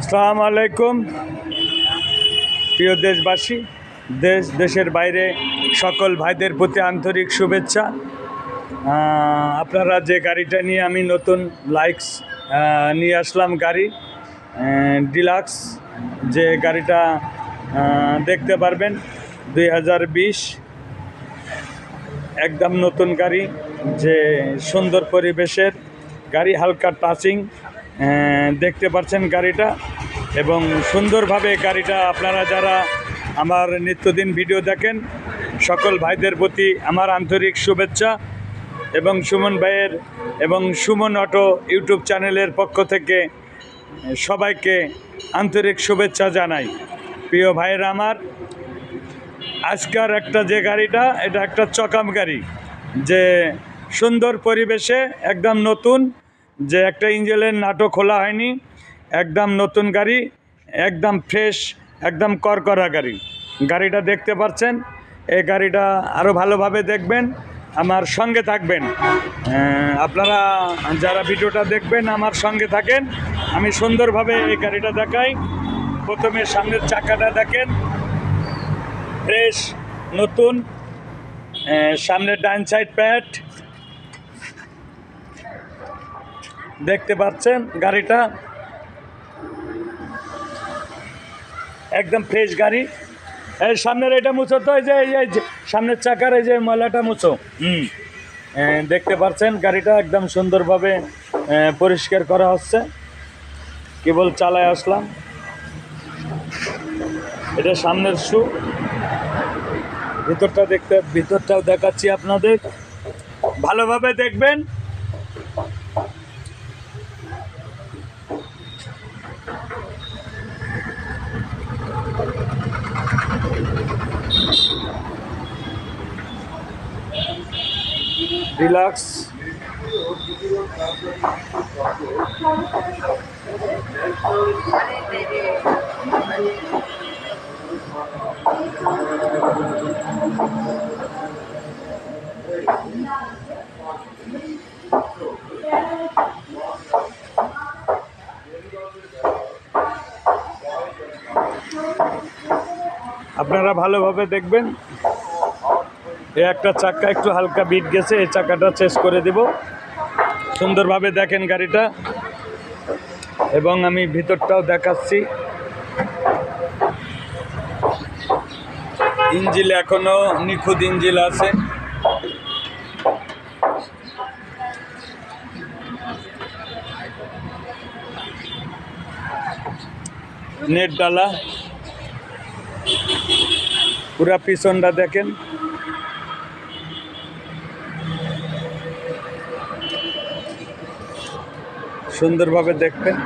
আসসালামু আলাইকুম। প্রিয় দেশবাসী, দেশ, দেশের বাইরে সকল ভাইদের প্রতি আন্তরিক শুভেচ্ছা। আপনারা যে গাড়িটা নিয়ে আমি নতুন লাইকস নিয়ে আসলাম গাড়ি ডিলাক্স, যে গাড়িটা দেখতে পারবেন, দুই হাজার বিশ। একদম নতুন গাড়ি, যে সুন্দর পরিবেশের গাড়ি, হালকা টাচিং দেখতে পাচ্ছেন গাড়িটা এবং সুন্দরভাবে গাড়িটা আপনারা যারা আমার নিত্যদিন ভিডিও দেখেন, সকল ভাইদের প্রতি আমার আন্তরিক শুভেচ্ছা এবং সুমন ভাইয়ের এবং সুমন অটো ইউটিউব চ্যানেলের পক্ষ থেকে সবাইকে আন্তরিক শুভেচ্ছা জানাই। প্রিয় ভাইয়ের আমার, আজকার একটা যে গাড়িটা, এটা একটা চকাম গাড়ি, যে সুন্দর পরিবেশে একদম নতুন যে একটা ইঞ্জেলের নাটও খোলা হয়নি একদম নতুন গাড়ি একদম ফ্রেশ একদম করকরা গাড়ি। গাড়িটা দেখতে পাচ্ছেন এই গাড়িটা আরও ভালোভাবে দেখবেন আমার সঙ্গে থাকবেন। আপনারা যারা ভিডিওটা দেখবেন আমার সঙ্গে থাকেন আমি সুন্দরভাবে এই গাড়িটা দেখাই। প্রথমে সামনের চাকাটা দেখেন ফ্রেশ নতুন আহ, সামনে ডান সাইড প্যাড দেখতে পাচ্ছেন গাড়িটা। একদম ফ্রেশ গাড়ি। এই সামনের এটা মুছো তো, এই যে এই যে সামনের চাকার এই যে ময়লাটা মুছো। হুম। দেখতে পাচ্ছেন গাড়িটা একদম সুন্দরভাবে পরিষ্কার করা হচ্ছে। কেবল চালায় আসলাম। এটা সামনের শু ভিতরটা দেখতে, ভিতরটাও দেখাচ্ছি আপনাদের। ভালোভাবে দেখবেন। রিল্যাক্স আপনারা ভালোভাবে দেখবেন। এই একটা চাক্কা একটু হালকা বিট গেছে, এই চাকাটা চেস করে দেব। সুন্দরভাবে দেখেন গাড়িটা। এবং আমি ভিতরটাও দেখাচ্ছি। ইঞ্জিল এখনও নিখুঁত ইঞ্জিল আছে। নেট ডালা। পুরা পিছনটা দেখেন। সুন্দরভাবে দেখবেন।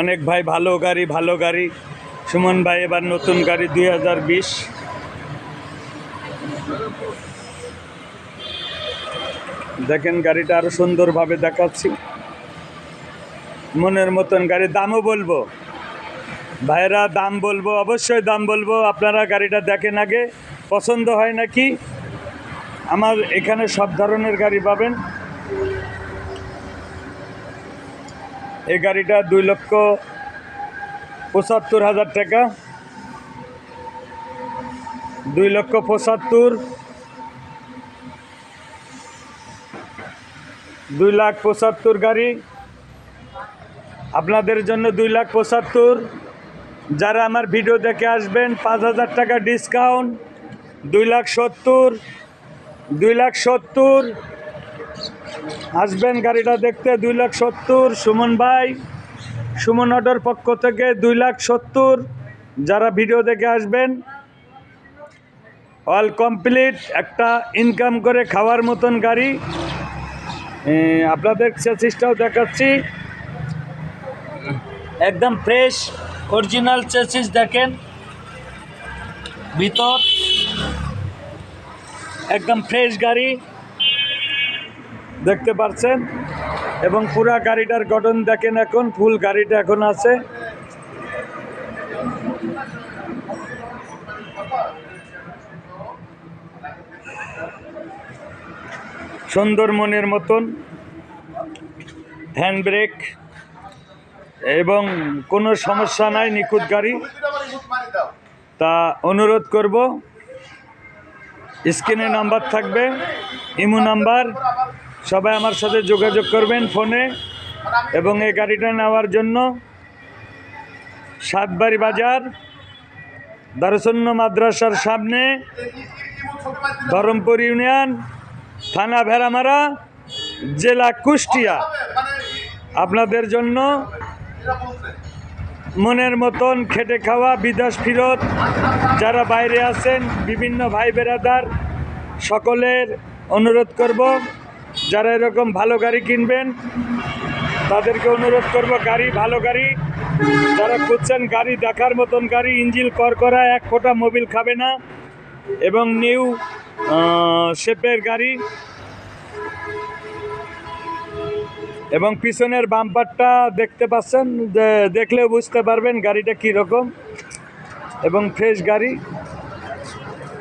অনেক ভাই, ভালো গাড়ি ভালো গাড়ি। সুমন ভাই, এবার নতুন গাড়ি দুই হাজার বিশ। দেখেন গাড়িটা আরও সুন্দরভাবে দেখাচ্ছি। মনের মতন গাড়ি, দামও বলব। ভাইরা দাম বলব, অবশ্যই দাম বলব। আপনারা গাড়িটা দেখেন আগে, পছন্দ হয় নাকি? আমার এখানে সব ধরনের গাড়ি পাবেন। এই গাড়িটা দুই লক্ষ পঁচাত্তর হাজার টাকা। দুই লক্ষ পঁচাত্তর। দুই লাখ পঁচাত্তর গাড়ি। আপনাদের জন্য দুই লাখ পঁচাত্তর। যারা আমার ভিডিও দেখে আসবেন, পাঁচ হাজার টাকা ডিসকাউন্ট দুই লাখ সত্তর, দুই লাখ সত্তর। আসবেন গাড়িটা দেখতে, দুই লাখ সত্তর। সুমন ভাই, সুমন অটোর পক্ষ থেকে দুই লাখ সত্তর। যারা ভিডিও দেখে আসবেন অল কমপ্লিট একটা ইনকাম করে খাওয়ার মতন গাড়ি। আপনাদের চেসিসটাও দেখাচ্ছি। একদম ফ্রেশ অরিজিনাল চেসিস দেখেন। ভিতর। একদম ফ্রেশ গাড়ি। দেখতে পাচ্ছেন? এবং পুরা গাড়িটার গঠন দেখেন এখন, ফুল গাড়িটা এখন আছে। সুন্দর মনের মতন। Hand brake. এবং কোনো সমস্যা নাই, নিখুঁত গাড়ি। তা অনুরোধ করব, স্ক্রিনে নাম্বার থাকবে, ইমো নাম্বার, সবাই আমার সাথে যোগাযোগ করবেন ফোনে, এবং এই গাড়িটা নেওয়ার জন্য সাতবাড়ি বাজার দারসন্য মাদ্রাসার সামনে, ধরমপুর ইউনিয়ন, থানা ভেড়ামারা, জেলা কুষ্টিয়া। আপনাদের জন্য মনের মতন খেটে খাওয়া, বিদেশ ফিরত, যারা বাইরে আছেন, বিভিন্ন ভাই বেরাদার, সকলের অনুরোধ করব, যারা এরকম ভালো গাড়ি কিনবেন, তাদেরকে অনুরোধ করব, গাড়ি, ভালো গাড়ি, যারা খুঁজছেন গাড়ি দেখার মতন গাড়ি, ইঞ্জিল কর করা, এক ফোঁটা মোবিল খাবে না, এবং নিউ শেপের গাড়ি এবং পিছনের বাম্পারটা দেখতে পাচ্ছেন, দে- দেখলেও বুঝতে পারবেন গাড়িটা কী রকম। এবং ফ্রেশ গাড়ি।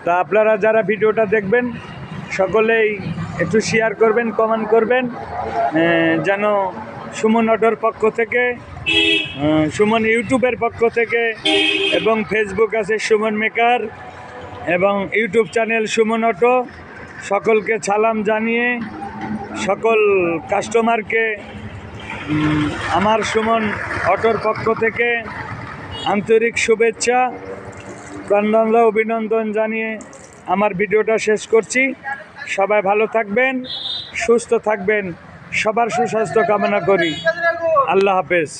তা আপনারা যারা ভিডিওটা দেখবেন, সকলেই একটু শেয়ার করবেন কমেন্ট করবেন যেন সুমন অটোর পক্ষ থেকে সুমন ইউটিউবের পক্ষ থেকে, এবং ফেসবুক আছে সুমন মেকার, এবং ইউটিউব চ্যানেল সুমন অটো, সকলকে সালাম জানিয়ে সকল কাস্টমারকে আমার সুমন অটোর পক্ষ থেকে আন্তরিক শুভেচ্ছা প্রাণ অভিনন্দন জানিয়ে আমার ভিডিওটা শেষ করছি। সবাই ভালো থাকবেন, সুস্থ থাকবেন, সবার সুস্বাস্থ্য কামনা করি। আল্লাহ হাফেজ।